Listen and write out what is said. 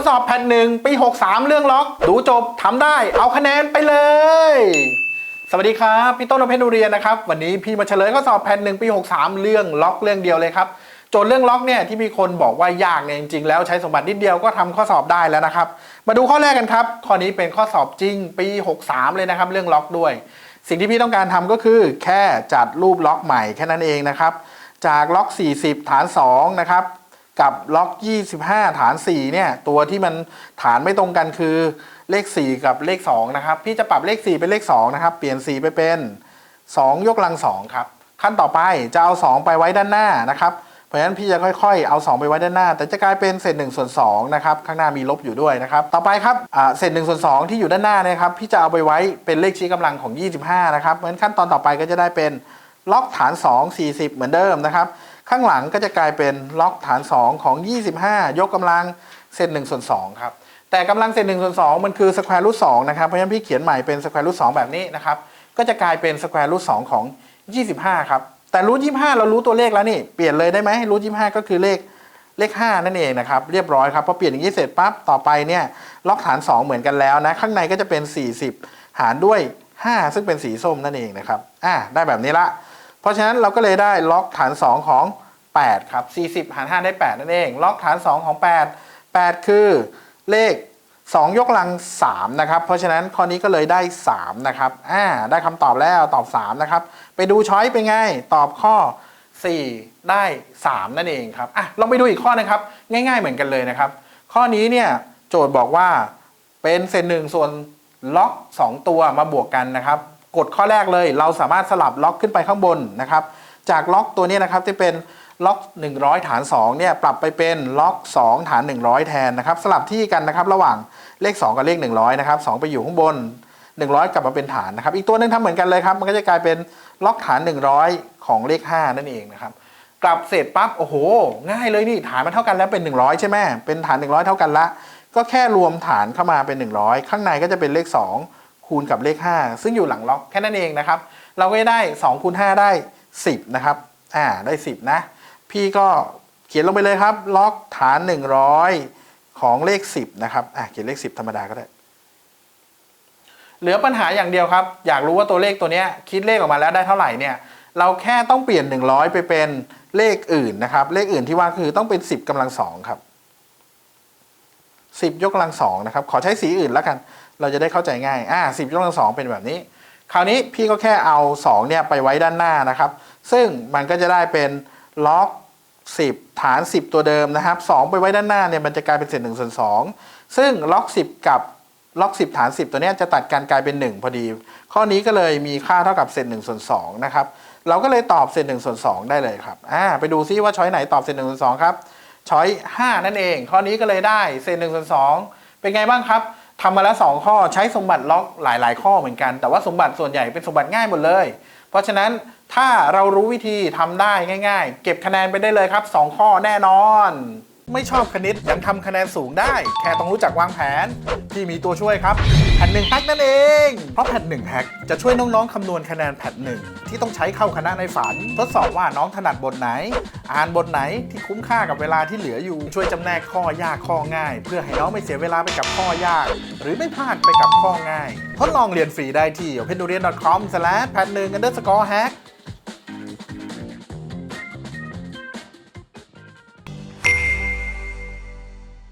อสอบแพทหนึ่งปี 63 เรื่องล็อก ดูจบทำได้ เอาคะแนนไปเลย สวัสดีครับ พี่ต้นนเพชรนุเรียนนะครับ วันนี้พี่มาเฉลยข้อสอบแพทหนึ่งปี 63 เรื่องล็อกเรื่องเดียวเลยครับโจทย์เรื่องล็อกเนี่ยที่มีคนบอกว่ายากเนี่ยจริงๆ แล้วใช้สมบัตินิดเดียวก็ทำข้อสอบได้แล้วนะครับ มาดูข้อแรกกันครับ ข้อนี้เป็นข้อสอบจริงปี 63 เลยนะครับ เรื่องล็อกด้วย สิ่งที่พี่ต้องการทำก็คือแค่จัดรูปล็อกใหม่แค่นั้นเองนะครับ จากล็อก 40 ฐาน2นะครับ กับล็อก 25 ฐาน 4 เนี่ย ตัวที่มันฐานไม่ตรงกันคือเลข 4 กับเลข 2 นะครับ พี่จะปรับเลข 4 เป็นเลข 2 นะครับ เปลี่ยน 4 ไปเป็น 2 ยกกำลัง 2 ครับ ขั้นต่อไปจะเอา 2 ไปไว้ด้านหน้านะครับเพราะฉะนั้นพี่จะค่อยๆ เอา 2 ไปไว้ด้านหน้า แต่จะกลายเป็นเศษ1ส่วน2นะครับข้างหน้ามีลบอยู่ด้วยนะครับต่อไปครับเศษ1ส่วน2ที่อยู่ด้านหน้านะครับพี่จะเอาไปไว้เป็นเลขชี้กำลังของ 25 นะครับเพราะฉะนั้นขั้นตอนต่อไปก็จะได้เป็นล็อกฐาน 2 40 เหมือนเดิมนะครับ ข้างหลังก็จะกลายเป็นล็อกฐาน 2 ของ 25 ยกกำลังเศษ1ส่วน2ครับแต่กำลังเศษ1ส่วน2มันคือสแควร์รูท2นะครับเพราะฉะนั้นพี่เขียนใหม่เป็นสแควร์รูท2แบบนี้นะครับก็จะกลายเป็นสแควร์รูท2ของ 25 ครับแต่รูท25เรารู้ตัวเลขแล้วนี่เปลี่ยนเลยได้ไหมรูท25ก็คือเลขเลข 5 นั่นเองนะครับเรียบร้อยครับพอเปลี่ยนอย่างนี้เสร็จปั๊บต่อไปเนี่ยล็อกฐาน 2 เหมือนกันแล้วนะข้างในก็จะเป็น 40 หารด้วย 5 ซึ่งเป็นสีส้มนั่นเองนะครับอ่าได้แบบนี้ละ เพราะฉะนั้นเราก็เลยได้ล็อกฐาน 2 ของ 8 ครับ 40 หาร 5 ได้ 8 นั่นเอง ล็อกฐาน 2 ของ 8 8 คือเลข 2 ยกกำลัง 3 นะครับ เพราะฉะนั้นข้อนี้ก็เลยได้ 3 นะครับอ่าได้คำตอบแล้วตอบ 3 นะครับ ไปดูช้อยเป็นไง ตอบข้อ 4 ได้ 3 นั่นเองครับอะลองไปดูอีกข้อนะครับ ง่าย ๆ เหมือนกันเลยนะครับ ข้อนี้เนี่ยโจทย์บอกว่าเป็นเศษหนึ่งส่วนล็อก 2 ตัวมาบวกกันนะครับ กดข้อแรกเลย เราสามารถสลับล็อกขึ้นไปข้างบนนะครับ จากล็อกตัวนี้นะครับที่เป็นล็อก 100 ฐาน2เนี่ยปรับไปเป็นล็อก 2 ฐาน 100 แทนนะครับ สลับที่กันนะครับระหว่างเลข 2 กับเลข 100 นะครับ 2 ไปอยู่ข้างบน 100 กลับมาเป็นฐานนะครับ อีกตัวนึงทำเหมือนกันเลยครับ มันก็จะกลายเป็นล็อกฐาน 100 ของเลข 5 นั่นเองนะครับ กลับเสร็จปั๊บโอ้โห ง่ายเลยนี่ฐานมันเท่ากันแล้วเป็น 100 ใช่ไหมเป็นฐาน 100 เท่ากันละ ก็แค่รวมฐานเข้ามาเป็น 100 ข้างในก็จะเป็นเลข 2 คูณกับเลข 5 ซึ่งอยู่หลังล็อกแค่นั้นเองนะครับ เราก็ได้2คูณ5ได้ 10 นะครับ อ่า ได้ 10 นะ พี่ก็เขียนลงไปเลยครับ ล็อกฐาน 100 ของเลข 10 นะครับ อ่าเขียนเลข 10 ธรรมดาก็ได้ เหลือปัญหาอย่างเดียวครับ อยากรู้ว่าตัวเลขตัวนี้คิดเลขออกมาแล้วได้เท่าไหร่เนี่ย เราแค่ต้องเปลี่ยน 100 ไปเป็นเลขอื่นนะครับ เลขอื่นที่ว่าคือต้องเป็น 10กำลังสองครับ10 ยกกำลังสองนะครับ ขอใช้สีอื่นแล้วกัน เราจะได้เข้าใจง่ายอ่า10ยกกำลังสองเป็นแบบนี้ คราวนี้พี่ก็แค่เอา2เนี่ยไปไว้ด้านหน้านะครับ ซึ่งมันก็จะได้เป็นล็อก10 ฐาน 10 ตัวเดิมนะครับ 2 ไปไว้ด้านหน้าเนี่ยมันจะกลายเป็นเศษ1ส่วน2ซึ่งล็อก 10 กับล็อก 10 ฐาน 10 ตัวเนี้ยจะตัดกันกลายเป็น 1 พอดี ข้อนี้ก็เลยมีค่าเท่ากับเศษ1ส่วน2นะครับ เราก็เลยตอบเศษ1ส่วน2ได้เลยครับอ่าไปดูซิว่าช้อยไหนตอบเศษ1ส่วน2ครับช้อย5นั่นเอง ข้อนี้ก็เลยได้เศษ1ส่วน2เป็นไงบ้างครับ ทำมาแล้ว 2 ข้อใช้สมบัติล็อกหลาย ๆ ข้อเหมือนกัน แต่ว่าสมบัติส่วนใหญ่เป็นสมบัติง่ายหมดเลย เพราะฉะนั้นถ้าเรารู้วิธีทำได้ง่าย ๆ เก็บคะแนนไปได้เลยครับ 2 ข้อแน่นอน ไม่ชอบคณิตยังทำคะแนนสูงได้ แค่ต้องรู้จักวางแผน ที่มีตัวช่วยครับ แผ่นหนึ่งแฮกนั่นเอง เพราะแผ่นหนึ่งแฮกจะช่วยน้องๆคำนวณคะแนนแผ่นหนึ่งที่ต้องใช้เข้าคณะในฝัน ทดสอบว่าน้องถนัดบทไหน อ่านบทไหนที่คุ้มค่ากับเวลาที่เหลืออยู่ช่วยจำแนกข้อยากข้อง่าย เพื่อให้น้องไม่เสียเวลาไปกับข้อยาก หรือไม่พลาดไปกับข้อง่ายทดลองเรียนฟรีได้ที่ opendoorian.com/pat1 underscore hack